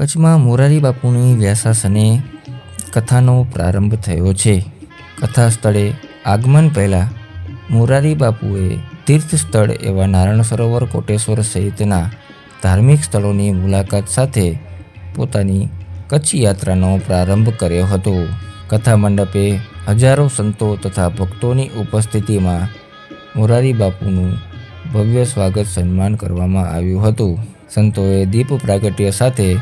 કચ્છમાં મોરારી બાપુની વ્યાસાસને કથાનો પ્રારંભ થયો છે. કથા સ્થળે આગમન પહેલાં મોરારી બાપુએ તીર્થ સ્થળ એવા નારાયણ સરોવર, કોટેશ્વર સહિતના ધાર્મિક સ્થળોની મુલાકાત સાથે પોતાની કચ્છ યાત્રાનો પ્રારંભ કર્યો હતો. કથા મંડપે હજારો સંતો તથા ભક્તોની ઉપસ્થિતિમાં મોરારી બાપુનું ભવ્ય સ્વાગત સન્માન કરવામાં આવ્યું હતું. સંતોએ દીપ પ્રાગટ્ય સાથે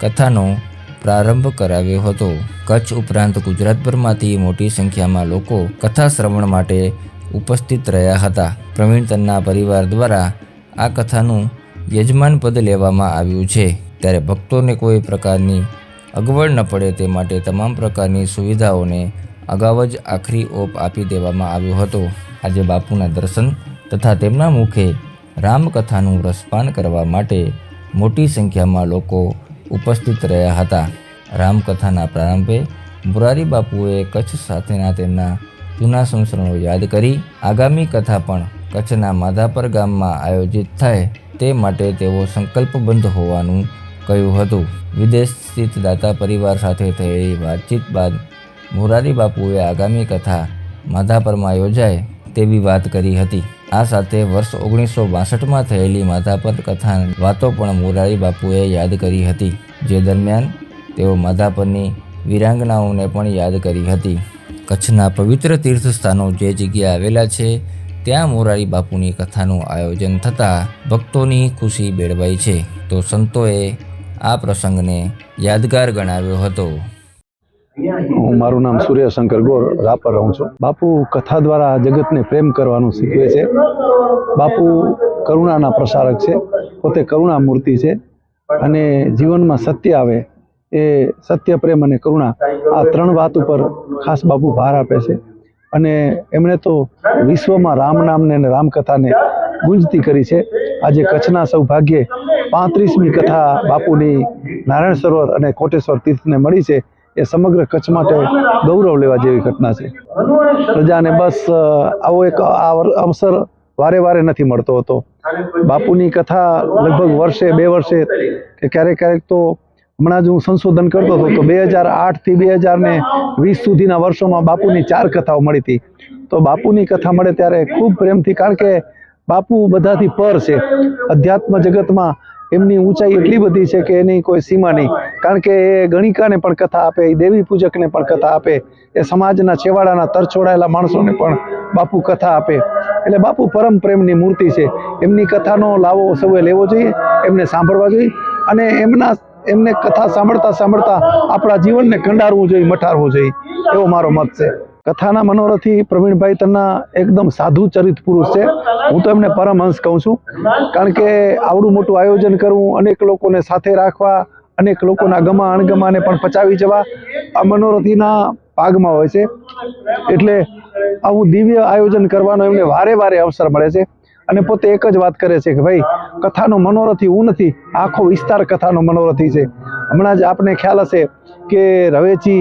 કથાનો પ્રારંભ કરાવ્યો હતો. કચ્છ ઉપરાંત ગુજરાતભરમાંથી મોટી સંખ્યામાં લોકો કથા શ્રવણ માટે ઉપસ્થિત રહ્યા હતા. પ્રવીણ તન્ના પરિવાર દ્વારા આ કથાનું યજમાન પદ લેવામાં આવ્યું છે. ત્યારે ભક્તોને કોઈ પ્રકારની અગવડ ન પડે તે માટે તમામ પ્રકારની સુવિધાઓને અગાઉ જ આખરી ઓપ આપી દેવામાં આવ્યો હતો. આજે બાપુના દર્શન તથા તેમના મુખે રામકથાનું રસપાન કરવા માટે મોટી સંખ્યામાં લોકો ઉપસ્થિત રહ્યા હતા. રામકથાના પ્રારંભે મુરારી બાપુએ કચ્છ સાથેના તેમના જૂના સંસરણો યાદ કરી. આગામી કથા પણ કચ્છના માધાપર ગામમાં આયોજિત થાય તે માટે તેઓ સંકલ્પબંધ હોવાનું કહ્યું હતું. વિદેશ સ્થિત દાતા પરિવાર સાથે થયેલી વાતચીત બાદ મોરારી બાપુએ આગામી કથા માધાપરમાં યોજાય તેવી વાત કરી હતી. આ સાથે વર્ષ ઓગણીસો બાસઠમાં થયેલી માધાપર કથા વાતો પણ મોરારી બાપુએ યાદ કરી હતી, જે દરમિયાન તેઓ માધાપરની વિરાંગનાઓને પણ યાદ કરી હતી. કચ્છના પવિત્ર તીર્થસ્થાનો જે જગ્યા આવેલા છે, ત્યાં મોરારી બાપુની કથાનું આયોજન થતાં ભક્તોની ખુશી બેળવાઈ છે. તો સંતોએ આ પ્રસંગને યાદગાર ગણાવ્યો હતો. હું મારું નામ સૂર્યશંકર ગોર, રાપર રહું છું. બાપુ કથા દ્વારા જગતને પ્રેમ કરવાનું શીખવે છે. બાપુ કરુણાના પ્રસારક છે. પોતે કરુણા મૂર્તિ છે અને જીવનમાં સત્ય આવે એ સત્ય, પ્રેમ અને કરુણા આ ત્રણ વાત ઉપર ખાસ બાપુ ભાર આપે છે. અને એમણે તો વિશ્વમાં રામ નામને અને રામકથાને ગુંજતી કરી છે. આજે કચ્છના સૌભાગ્યે પાંત્રીસમી કથા બાપુની નારાયણ સરોવર અને કોટેશ્વર તીર્થને મળી છે. એ સમગ્ર કચ્છ માટે ગૌરવ લેવા જેવી ઘટના છે. પ્રજાને બસ આવો એક અવસર વારે વારે નથી મળતો હતો. બાપુની કથા લગભગ વર્ષે, બે વર્ષે કે ક્યારેક ક્યારેક તો હમણાં જ હું સંશોધન કરતો હતો તો બે હજાર આઠથી બે હજાર ને વીસ સુધીના વર્ષોમાં બાપુની ચાર કથાઓ મળી હતી. તો બાપુની કથા મળે ત્યારે ખૂબ પ્રેમથી કારણ કે બાપુ બધાથી પર છે. અધ્યાત્મ જગતમાં એમની ઊંચાઈ એટલી બધી છે કે એની કોઈ સીમા નહીં. કારણ કે એ ગણિકાને પણ કથા આપે, એ દેવી પૂજકને પણ કથા આપે, એ સમાજના છેવાડાના તરછોડાયેલા માણસોને પણ બાપુ કથા આપે. એટલે બાપુ પરમ પ્રેમની મૂર્તિ છે. એમની કથાનો લાવો સૌએ લેવો જોઈએ, એમને સાંભળવા જોઈએ અને એમના, એમને કથા સાંભળતા સાંભળતા આપણા જીવનને કંડારવું જોઈએ મટારવું જોઈએ. એવો મારો મત છે. કથાના મનોરથી પ્રવીણભાઈ તન્ના એકદમ સાધુ ચરિત પુરુષ છે. હું તો એમને પરમહંસ કહું છું. કારણ કે આવડું મોટું આયોજન કરવું, અનેક લોકોને સાથે રાખવા, અનેક લોકોના ગમા અણગમાને પણ પચાવી જવા આ મનોરથીના ભાગમાં હોય છે. એટલે આવું દિવ્ય આયોજન કરવાનો એમને વારે વારે અવસર મળે છે. અને પોતે એક જ વાત કરે છે કે ભાઈ, કથાનો મનોરથી હું નથી, આખો વિસ્તાર કથાનો મનોરથી છે. હમણાં જ આપને ખ્યાલ હશે કે રવેચી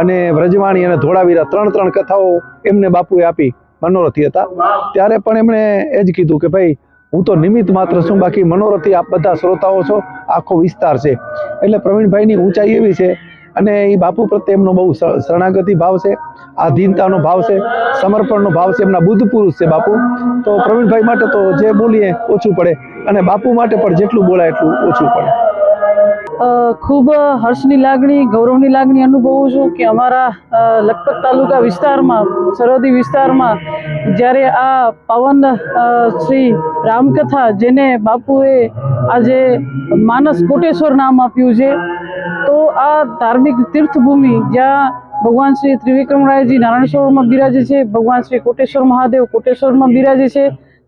અને વ્રજવાણી અને ધોળાવીરા ત્રણ ત્રણ કથાઓ એમને બાપુએ આપી મનોરથી હતા. ત્યારે પણ એમણે એ જ કીધું કે ભાઈ, હું તો નિમિત્ત માત્ર છું, બાકી મનોરથી આપ બધા શ્રોતાઓ છો, આખો વિસ્તાર છે. એટલે પ્રવીણભાઈની ઊંચાઈ એવી છે અને એ બાપુ પ્રત્યે એમનો બહુ શરણાગતિ ભાવ છે, આધીનતાનો ભાવ છે, સમર્પણનો ભાવ છે, એમના બુદ્ધ પુરુષ છે બાપુ. તો પ્રવીણભાઈ માટે તો જે બોલીએ ઓછું પડે અને બાપુ માટે પણ જેટલું બોલાય એટલું ઓછું પડે. ખૂબ હર્ષની લાગણી, ગૌરવની લાગણી અનુભવું છું કે અમારા લખપત તાલુકા વિસ્તારમાં, સરહદી વિસ્તારમાં જ્યારે આ પાવન શ્રી રામકથા જેને બાપુએ આજે માનસ કોટેશ્વર નામ આપ્યું છે, તો આ ધાર્મિક તીર્થભૂમિ જ્યાં ભગવાન શ્રી ત્રિવિક્રમરાયજી નારાયણેશ્વરમાં બિરાજે છે, ભગવાન શ્રી કોટેશ્વર મહાદેવ કોટેશ્વરમાં બિરાજે છે,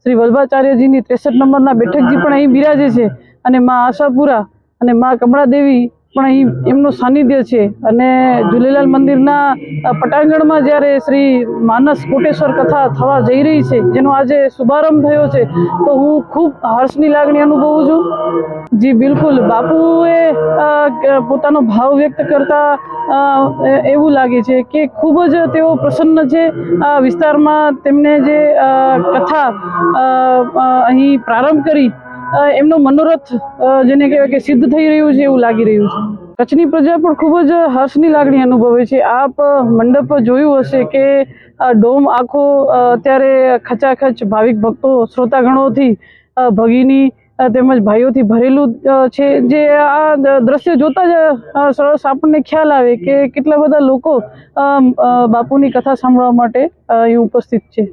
શ્રી વલ્ભાચાર્યજીની ત્રેસઠ નંબરના બેઠકજી પણ અહીં બિરાજે છે અને મા આશાપુરા અને મા કમળાદેવી પણ અહીં એમનું સાનિધ્ય છે. અને ઝૂલેલાલ મંદિરના પટાંગણમાં જ્યારે શ્રી માનસ કોટેશ્વર કથા થવા જઈ રહી છે, જેનો આજે શુભારંભ થયો છે, તો હું ખૂબ હર્ષની લાગણી અનુભવું છું. જી, બિલકુલ. બાપુએ પોતાનો ભાવ વ્યક્ત કરતા એવું લાગે છે કે ખૂબ જ તેઓ પ્રસન્ન છે. આ વિસ્તારમાં તેમને જે કથા અહીં પ્રારંભ કરી એમનો મનોરથ જેને કહેવાય કે સિદ્ધ થઈ રહ્યું છે એવું લાગી રહ્યું છે. કચ્છની પ્રજા પણ ખૂબ જ હર્ષની લાગણી અનુભવે છે. આપ મંડપ જોયું હશે કે ડોમ આખો અત્યારે ખચાખચ ભાવિક ભક્તો, શ્રોતાગણોથી ભગીની તેમજ ભાઈઓથી ભરેલું છે. જે આ દ્રશ્ય જોતા જ સરસ આપણને ખ્યાલ આવે કે કેટલા બધા લોકો બાપુની કથા સાંભળવા માટે અહીં ઉપસ્થિત છે.